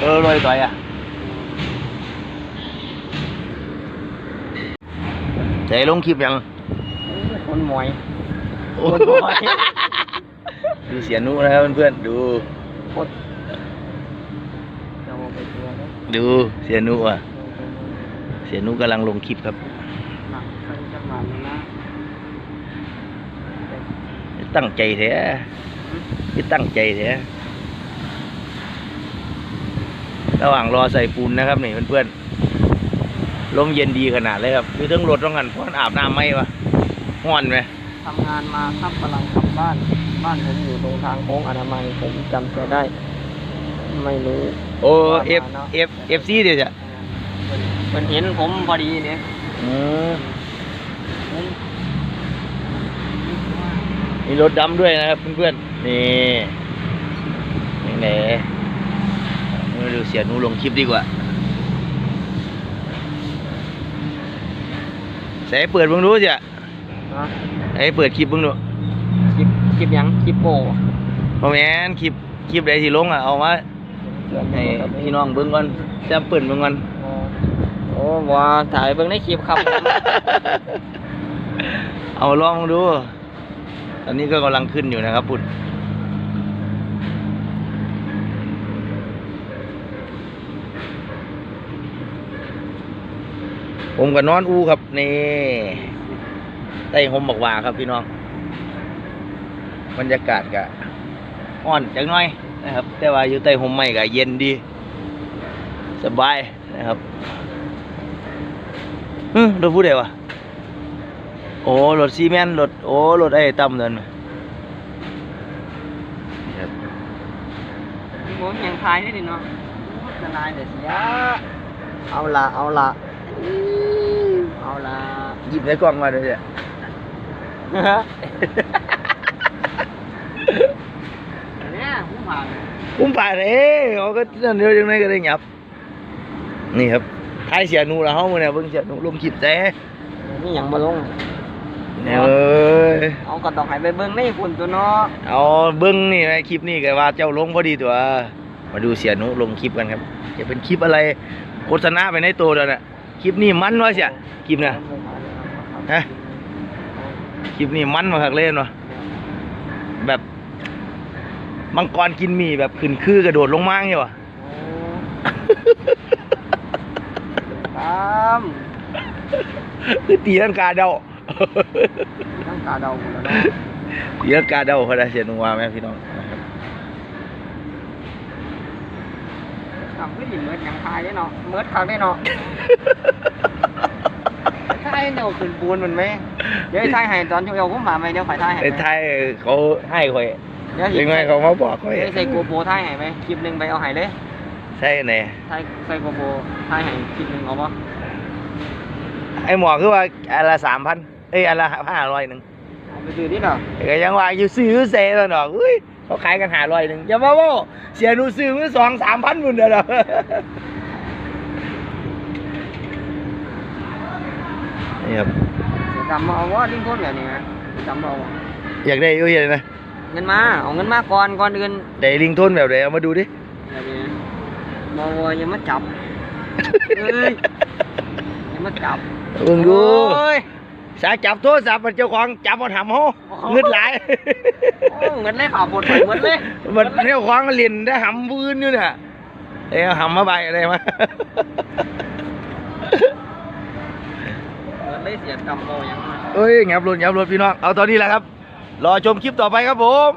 เออลอยต่อยอะใจลงคลิปยัง คนหมอยโอ้ยดูเสียนุนะครับเพื่อนๆดู โคตรจะเอาไปตัวแล้วดูเสียนุอะ เสียนุกำลังลงคลิปครับ หนักใส่จังหวะนี้นะตั้งใจแท้ไม่ตั้งใจแท้ ระหว่างรอใส่ปูนนะครับนี่เพื่อนๆลมเย็นดีขนาดเลยครับคือทั้งรถต้องกันเพราะอาบน้ำไหมวะห้อนไหมทำงานมาครับกำลังกลับบ้าน บ้านผมอยู่ตรงทางโค้งอนามัยผมจำตัวได้ ไม่รู้โอ้เอฟเอฟเอฟซีเดี๋ยวจะเพิ่นเห็นผมพอดีเนี่ยอืมมีรถดำด้วยนะครับเพื่อนๆนี่นี่แหละมาดูเสียนุลงคลิปดีกว่าใส่เปิดเบิ่งดูจ้ะนะไอ้เปิดคลิปเบิ่งดูคลิปคลิปหยังคลิปโปพอแม่นคลิปคลิปใดที่ลงอะเอามาให้พี่น้องเบิ่งก่อนจะเปิดเบิ่งก่อนโอ้ว่าถ่ายเบิ่งในคลิปครับ เอาลองดู ตอนนี้ก็กำลังขึ้นอยู่นะครับพุ่น ผมกับนอนอูครับนี่ใต้หมบอกว่าครับพี่น้องบรรยากาศกะอ่อนจังน้อยนะครับ แต่ว่าอยู่ใต้หมไม่กะเย็นดี สบายนะครับเออรถผู้ใดวะโอ้รถซีเมนต์รถโอ้รถไอ้ตั้มเดินมาครับผมยังทายได้ดิเนาะจะนายเดี๋ยวเสียเอาละเอาละ เอาละหยิบในกล้องมาด้วยจ้ะเนี่ยผมผ่านอุ้มป่าดเอ้เขาก็นั่นเดียวจังไงก็ได้หยับ นี่ครับท้ายเสียหนูแล้วเขาเนี่ยเบิ่งเสียหนูลมขีดแต่นี่ยังมาลงเนี่ยเอ้ยเอากระดอกให้ไปเบิ่งในฝุ่นตัวเนาะเอาเบิ้งนี่นะคลิปนี้ก็ว่าเจ้าลงพอดีตัวมาดูเสียหนูลงคลิปกันครับ จะเป็นคลิปอะไรโฆษณาไปในตัวเดียวน่ะ คลิปนี้มันวะเสียคลิปน่ะฮะคลิปนี้มันมาคักเล่นวะแบบมังกรกินหมี่แบบขึ้นคือกระโดดลงมาอย่างเงี้ยวะตามคือตีลังกาเดาตั้งตาเดาหมดแล้วเนาะตีลังกาเดาเขาได้เสียหนูว่าไหมพี่น้อง นะครับทำก็ยินเมิดยังทายได้เนาะเมิดคักได้เนาะทายเดี๋ยวขึ้นปูนมันไหมเดี๋ยวไอ้ทายให้ตอนที่เราผมมาไหมเดี๋ยวข่อยทายให้ไอ้ไทยเขาให้คอยเดี๋ยวยังไงเขามาบอกคอยเดี๋ยวใส่โกโปรทายให้ไหมคลิปหนึ่งไปเอาให้เลยใช่ไหนทายใส่โกโปรทายให้คลิปหนึ่งเอาปะไอ้หมอคือว่าอันละสามพันเอ้ยอันละห้าร้อยหนึ่งเอาไปซื้อที่เนาะก็ยังว่าอยู่ซื้อเซ่แล้วเนาะอุ้ย เขาขายกันหาร้อยหนึ่งอย่ามาว่าเสียหนูซื้อมือสองสามพันหมื่นเด้อเนาะนี่ครับจำเอาว่าลิ้นพ้นแบบนี้นะจำเอาอยากได้อยู่ยังไงนะเงินมาเอาเงินมาก่อนก่อนอื่นได้ลิงโทนแบบไหนเอามาดูดิแบบนี้มาวอย่ามาจับเอ้ยอย่ามาจับเบิ่งดู โอ้ยสาจับโทรศัพท์มันเจ้าของจับมาทำเขาเงึดหลายโอ้เงินเลยข่าวปวดไปหมดเลยมันเนี่ยของเล่นได้หำพื้นอยู่เนี่ยเอ้ยเอาหำมาใบอะไรมาเงินเลยเสียกรรมเอาอย่างมาเอ้ยงับรถงับรถพี่น้องเอาตอนนี้แหละครับ รอชมคลิปต่อไปครับผม